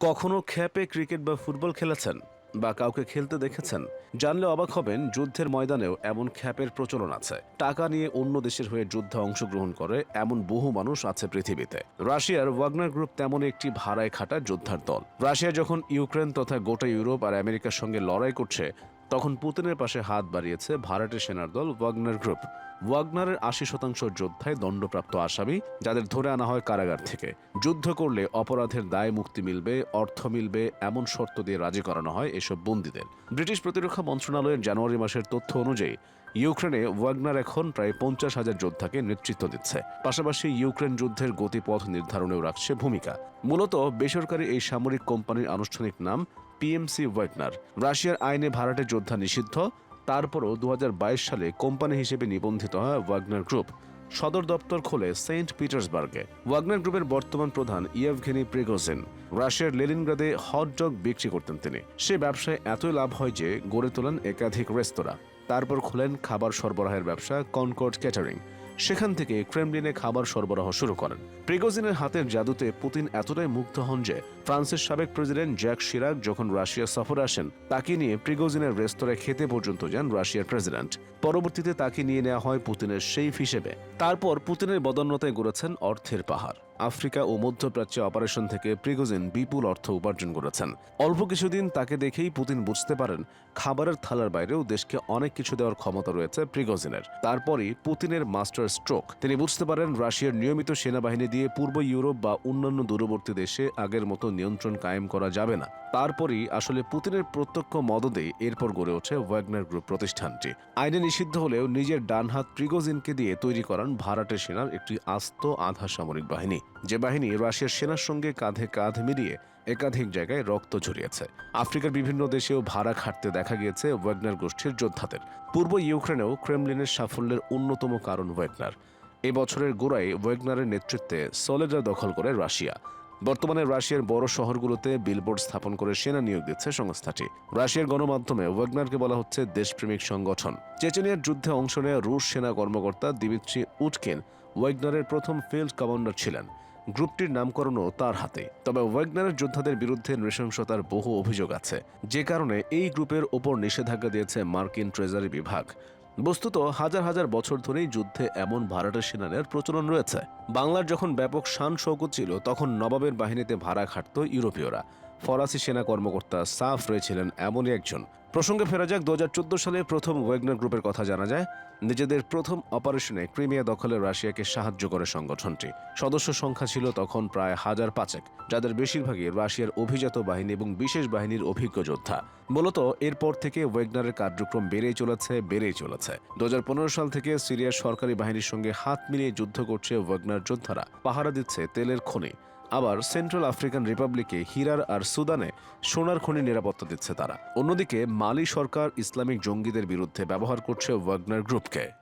কখনো খ্যাপে ক্রিকেট বা ফুটবল খেলেছেন বা কাউকে খেলতে দেখেছেন, জানলে অবাক হবেন যুদ্ধের ময়দানেও এমন খ্যাপের প্রচলন আছে। টাকা নিয়ে অন্য দেশের হয়ে যুদ্ধে অংশগ্রহণ করে এমন বহু মানুষ আছে পৃথিবীতে। রাশিয়ার ওয়াগনার গ্রুপ তেমন একটি ভাড়ায় খাটা যোদ্ধার দল। রাশিয়া যখন ইউক্রেন তথা গোটা ইউরোপ আর আমেরিকার সঙ্গে লড়াই করছে, তখন পুতিনের পাশে হাত বাড়িয়েছে ভাড়াটে সেনার দল ওয়াগনার গ্রুপ। ওয়াগনারের আশি শতাংশ যোদ্ধায় দণ্ডপ্রাপ্ত আসামি, যাদের ধরে আনা হয় কারাগার থেকে। যুদ্ধ করলে অপরাধের দায় মুক্তি মিলবে, অর্থ মিলবে, এমন শর্ত দিয়ে রাজি করানো হয় এসব বন্দীদের। ব্রিটিশ প্রতিরক্ষা মন্ত্রণালয়ের জানুয়ারি মাসের তথ্য অনুযায়ী, ইউক্রেনে ওয়াগনার এখন প্রায় পঞ্চাশ হাজার যোদ্ধাকে নেতৃত্ব দিচ্ছে। পাশাপাশি ইউক্রেন যুদ্ধের গতিপথ নির্ধারণেও রাখছে ভূমিকা। মূলত বেসরকারি এই সামরিক কোম্পানির আনুষ্ঠানিক নাম পিএমসি ওয়াগনার। রাশিয়ার আইনে ভাড়াটে যোদ্ধা নিষিদ্ধ তারপরও দু হাজার বাইশ সালে কোম্পানি হিসেবে নিবন্ধিত হয় ওয়াগনার গ্রুপ। সদর দপ্তর খোলে সেন্ট পিটার্সবার্গে। ওয়াগনার গ্রুপের বর্তমান প্রধান ইয়েভঘেনি প্রিগোজেন রাশিয়ার হট হটডগ বিক্রি করতেন তিনি। সে ব্যবসায় এতই লাভ হয় যে গড়ে তোলেন একাধিক রেস্তোরাঁ। তারপর খোলেন খাবার সরবরাহের ব্যবসা কনকর্ড ক্যাটারিং। সেখান থেকে ক্রেমলিনে খাবার সরবরাহ শুরু করেন। প্রিগোজিনের হাতের জাদুতে পুতিন এতটাই মুগ্ধ হন যে, ফ্রান্সের সাবেক প্রেসিডেন্ট জ্যাক শিরাক যখন রাশিয়া সফর আসেন, তাকে নিয়ে প্রিগোজিনের রেস্তোরাঁয় খেতে পর্যন্ত যান রাশিয়ার প্রেসিডেন্ট। পরবর্তীতে তাকে নিয়ে নেওয়া হয় পুতিনের সেইফ হিসেবে। তারপর পুতিনের বদন্যতায় গড়েছেন অর্থের পাহাড়। আফ্রিকা ও মধ্যপ্রাচ্যে অপারেশন থেকে প্রিগোজিন বিপুল অর্থ উপার্জন করেছেন। অল্প কিছুদিন তাকে দেখেই পুতিন বুঝতে পারেন, খাবারের থালার বাইরেও দেশকে অনেক কিছু দেওয়ার ক্ষমতা রয়েছে প্রিগোজিনের। তারপরই পুতিনের মাস্টার স্ট্রোক। তিনি বুঝতে পারেন, রাশিয়ার নিয়মিত সেনাবাহিনী দিয়ে পূর্ব ইউরোপ বা অন্যান্য দূরবর্তী দেশে আগের মতো নিয়ন্ত্রণ কায়েম করা যাবে না। তারপরই আসলে পুতিনের প্রত্যক্ষ মদদে এরপর গড়ে ওঠে ওয়াগনার গ্রুপ প্রতিষ্ঠানটি। আইনে নিষিদ্ধ হলেও নিজের ডানহাত প্রিগোজিনকে দিয়ে তৈরি করান ভাড়াটে সেনার একটি আস্ত আধা সামরিক বাহিনী। যে বাহিনী রাশিয়ার সেনার সঙ্গে কাঁধে কাঁধ মিলিয়ে একাধিক জায়গায় রক্ত ঝরিয়েছে। আফ্রিকার বিভিন্ন দেশেও ভাড়া খাটতে দেখা গিয়েছে ওয়েগনার গোষ্ঠীর যোদ্ধাদের। পূর্ব ইউক্রেনেও ক্রেমলিনের সাফল্যের অন্যতম কারণ ওয়েগনার। এবছরের বছরের গোড়ায় ওয়েগনারের নেতৃত্বে সলেডা দখল করে রাশিয়া। বর্তমানে রাশিয়ার বড় শহরগুলোতে বিলবোর্ড স্থাপন করে সেনা নিয়োগ দিচ্ছে সংস্থাটি। রাশিয়ার গণমাধ্যমে ওয়াগনারকে বলা হচ্ছে দেশপ্রেমিক সংগঠন। চেচেনিয়ার যুদ্ধে অংশ নেওয়া রুশ সেনা কর্মকর্তা দিমিত্রি উটকিন ওয়াগনারের প্রথম ফিল্ড কমান্ডার ছিলেন। গ্রুপটির নামকরণও তার হাতে। তবে ওয়াগনারের যোদ্ধাদের বিরুদ্ধে নৃশংসতার বহু অভিযোগ আছে। যে কারণে এই গ্রুপের ওপর নিষেধাজ্ঞা দিয়েছে মার্কিন ট্রেজারি বিভাগ। বস্তুত হাজার হাজার বছর ধরেই যুদ্ধে এমন ভাড়াটে সেনানের প্রচলন রয়েছে। বাংলার যখন ব্যাপক শান শৌকত ছিল, তখন নবাবের বাহিনীতে ভাড়া খাটত ইউরোপীয়রা। ফরাসি সেনা কর্মকর্তা সাফ রয়েছিলেন এমনই একজন। প্রসঙ্গে ফেরা যাক, দু হাজার চোদ্দ সালে প্রথম ওয়েগনার গ্রুপের কথা জানা যায়। নিজেদের প্রথম অপারেশনে ক্রিমিয়া দখলে রাশিয়াকে সাহায্য করে সংগঠনটি। সদস্য সংখ্যা ছিল তখন প্রায় হাজার পাঁচেক, যাদের বেশিরভাগই রাশিয়ার অভিজাত বাহিনী এবং বিশেষ বাহিনীর অভিজ্ঞ যোদ্ধা। মূলত এরপর থেকে ওয়েগনারের কার্যক্রম বেড়েই চলেছে বেড়েই চলেছে। দু হাজার পনেরো সাল থেকে সিরিয়ার সরকারি বাহিনীর সঙ্গে হাত মিলিয়ে যুদ্ধ করছে ওয়েগনার যোদ্ধারা। পাহারা দিচ্ছে তেলের খনি। আবার সেন্ট্রাল আফ্রিকান রিপাবলিকে হিরার আর সুদানে সোনার খনি নিরাপত্তা দিচ্ছে তারা। অন্যদিকে মালি সরকার ইসলামিক জঙ্গিদের বিরুদ্ধে ব্যবহার করছে ওয়াগনার গ্রুপকে